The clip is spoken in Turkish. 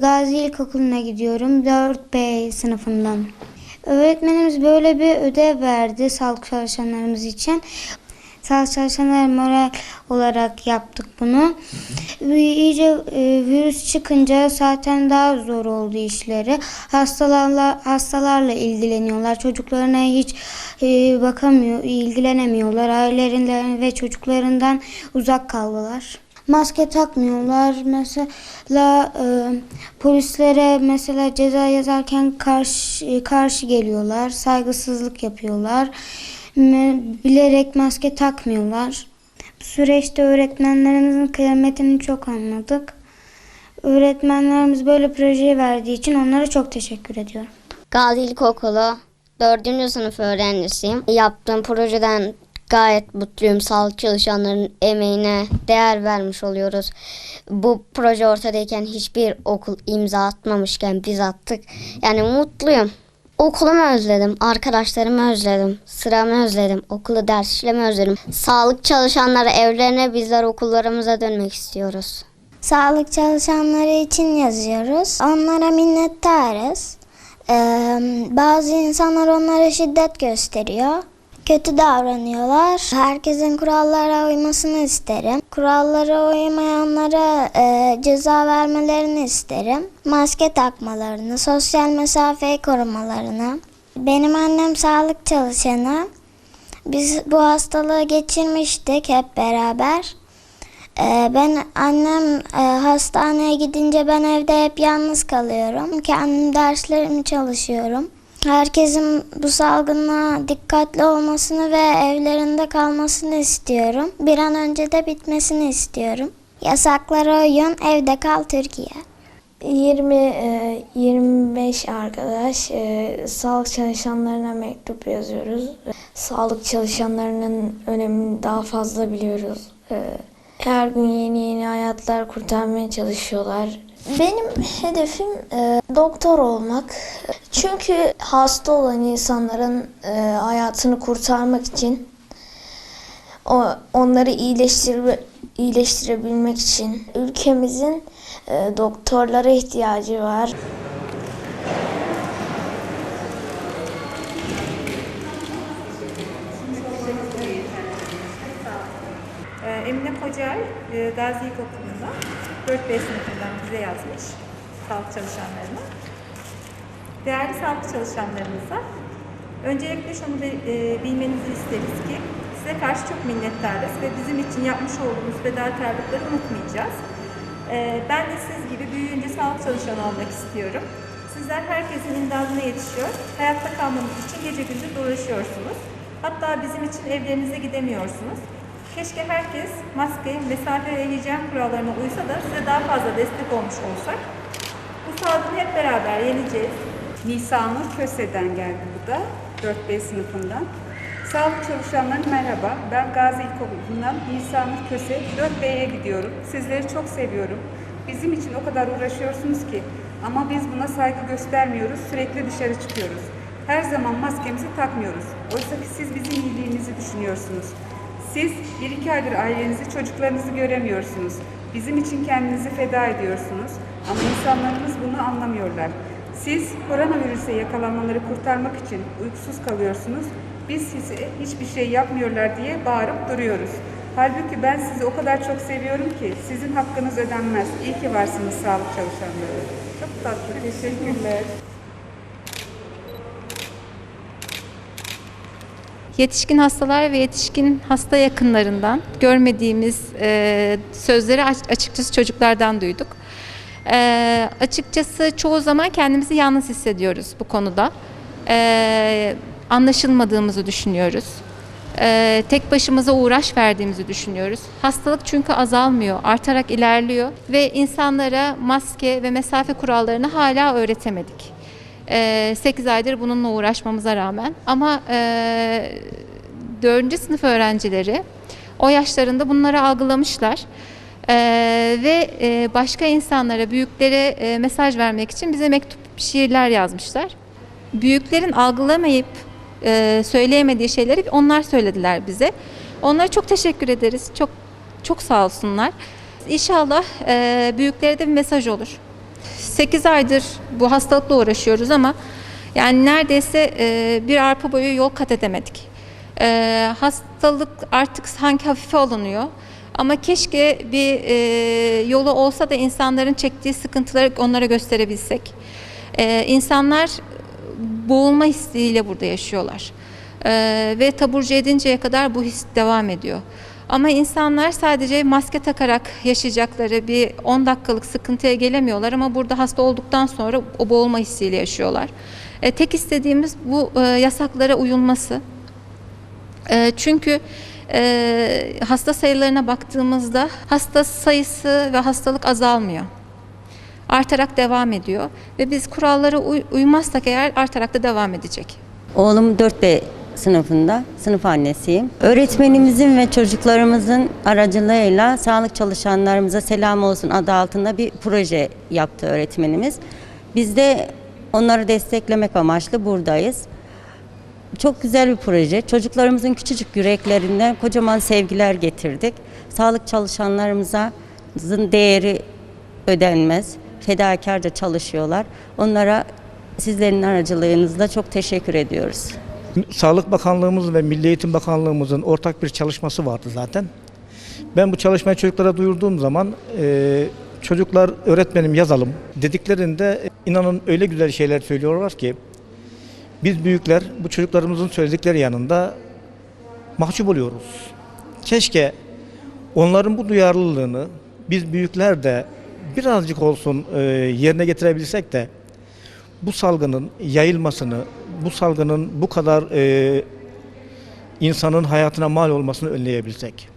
Gazi İlkokulu'na gidiyorum. 4B sınıfından. Öğretmenimiz böyle bir ödev verdi sağlık çalışanlarımız için. Sağlık çalışanları moral olarak yaptık bunu. İyice e, virüs çıkınca zaten daha zor oldu işleri. Hastalarla hastalarla ilgileniyorlar. Çocuklarına hiç e, bakamıyor, ilgilenemiyorlar. Ailelerinden ve çocuklarından uzak kaldılar. Maske takmıyorlar. Mesela e, polislere mesela ceza yazarken karşı karşı geliyorlar. Saygısızlık yapıyorlar. Bilerek maske takmıyorlar. Bu süreçte öğretmenlerimizin kıymetini çok anladık. Öğretmenlerimiz böyle projeyi verdiği için onlara çok teşekkür ediyorum. Gazi İlkokulu 4. sınıf öğrencisiyim. Yaptığım projeden gayet mutluyum. Sağlık çalışanlarının emeğine değer vermiş oluyoruz. Bu proje ortadayken hiçbir okul imza atmamışken biz attık. Yani mutluyum. Okulumu özledim, arkadaşlarımı özledim, sıramı özledim, okulu ders işlemi özledim. Sağlık çalışanları evlerine bizler okullarımıza dönmek istiyoruz. Sağlık çalışanları için yazıyoruz. Onlara minnettarız. Ee, bazı insanlar onlara şiddet gösteriyor. Kötü davranıyorlar. Herkesin kurallara uymasını isterim. Kurallara uymayanlara e, ceza vermelerini isterim. Maske takmalarını, sosyal mesafeyi korumalarını. Benim annem sağlık çalışanı. Biz bu hastalığı geçirmiştik hep beraber. Ee, ben annem e, hastaneye gidince ben evde hep yalnız kalıyorum. Kendim derslerimi çalışıyorum. Herkesin bu salgına dikkatli olmasını ve evlerinde kalmasını istiyorum. Bir an önce de bitmesini istiyorum. Yasaklara uyun, evde kal Türkiye. 20 e, 25 arkadaş e, sağlık çalışanlarına mektup yazıyoruz. Sağlık çalışanlarının önemini daha fazla biliyoruz. E, Her gün yeni yeni hayatlar kurtarmaya çalışıyorlar. Benim hedefim e, doktor olmak. Çünkü hasta olan insanların e, hayatını kurtarmak için o, onları iyileştir iyileştirebilmek için ülkemizin e, doktorlara ihtiyacı var. Ee, Kocaer, e, Gazi İlkokulu'nda 4B sınıfından bize yazmış sağlık çalışanlarına. Değerli sağlık çalışanlarımıza, öncelikle şunu bi- e, bilmenizi isteriz ki size karşı çok minnettarız ve bizim için yapmış olduğunuz fedakarlıkları unutmayacağız. Ee, Ben de siz gibi büyüyünce sağlık çalışanı olmak istiyorum. Sizler herkesin imdadına yetişiyor, hayatta kalmamız için gece gündüz dolaşıyorsunuz. Hatta bizim için evlerinize gidemiyorsunuz. Keşke herkes maske, mesafe ve hijyen kurallarına uysa da size daha fazla destek olmuş olsak. Bu salgını hep beraber yeneceğiz. Nisanur Köse'den geldi bu da, 4B sınıfından. Sağlık çalışanları merhaba, ben Gazi İlkokulu'ndan Nisanur Köse, 4B'ye gidiyorum. Sizleri çok seviyorum. Bizim için o kadar uğraşıyorsunuz ki ama biz buna saygı göstermiyoruz, sürekli dışarı çıkıyoruz. Her zaman maskemizi takmıyoruz. Oysa ki siz bizim iyiliğimizi düşünüyorsunuz. Siz bir iki aydır ailenizi, çocuklarınızı göremiyorsunuz. Bizim için kendinizi feda ediyorsunuz. Ama insanlarımız bunu anlamıyorlar. Siz koronavirüse yakalanmaları kurtarmak için uykusuz kalıyorsunuz. Biz size hiçbir şey yapmıyorlar diye bağırıp duruyoruz. Halbuki ben sizi o kadar çok seviyorum ki sizin hakkınız ödenmez. İyi ki varsınız sağlık çalışanları. Çok tatlı. Teşekkürler. Yetişkin hastalar ve yetişkin hasta yakınlarından görmediğimiz e, sözleri aç- açıkçası çocuklardan duyduk. E, açıkçası çoğu zaman kendimizi yalnız hissediyoruz bu konuda. E, anlaşılmadığımızı düşünüyoruz. E, tek başımıza uğraş verdiğimizi düşünüyoruz. Hastalık çünkü azalmıyor, artarak ilerliyor ve insanlara maske ve mesafe kurallarını hala öğretemedik. 8 aydır bununla uğraşmamıza rağmen ama e, 4. sınıf öğrencileri o yaşlarında bunları algılamışlar. E, ve e, başka insanlara, büyüklere e, mesaj vermek için bize mektup şiirler yazmışlar. Büyüklerin algılamayıp e, söyleyemediği şeyleri onlar söylediler bize. Onlara çok teşekkür ederiz. Çok çok sağ olsunlar. İnşallah e, büyüklere de bir mesaj olur. 8 aydır bu hastalıkla uğraşıyoruz ama yani neredeyse e, bir arpa boyu yol kat edemedik. E, hastalık artık sanki hafife alınıyor. Ama keşke bir e, yolu olsa da insanların çektiği sıkıntıları onlara gösterebilsek. E, insanlar boğulma hissiyle burada yaşıyorlar. E, ve taburcu edinceye kadar bu his devam ediyor. Ama insanlar sadece maske takarak yaşayacakları bir 10 dakikalık sıkıntıya gelemiyorlar ama burada hasta olduktan sonra o boğulma hissiyle yaşıyorlar. E, tek istediğimiz bu e, yasaklara uyulması. E, çünkü e, hasta sayılarına baktığımızda hasta sayısı ve hastalık azalmıyor. Artarak devam ediyor ve biz kurallara uy- uymazsak eğer artarak da devam edecek. Oğlum 4B sınıfında, sınıf annesiyim. Öğretmenimizin ve çocuklarımızın aracılığıyla sağlık çalışanlarımıza selam olsun adı altında bir proje yaptı öğretmenimiz. Biz de onları desteklemek amaçlı buradayız. Çok güzel bir proje. Çocuklarımızın küçücük yüreklerinden kocaman sevgiler getirdik. Sağlık çalışanlarımızın değeri ödenmez. Fedakarca çalışıyorlar. Onlara sizlerin aracılığınızla çok teşekkür ediyoruz. Sağlık Bakanlığımız ve Milli Eğitim Bakanlığımızın ortak bir çalışması vardı zaten. Ben bu çalışmayı çocuklara duyurduğum zaman e, çocuklar öğretmenim yazalım dediklerinde e, inanın öyle güzel şeyler söylüyorlar ki biz büyükler bu çocuklarımızın söyledikleri yanında mahcup oluyoruz. Keşke onların bu duyarlılığını biz büyükler de birazcık olsun e, yerine getirebilsek de bu salgının yayılmasını, bu salgının bu kadar e, insanın hayatına mal olmasını önleyebilsek.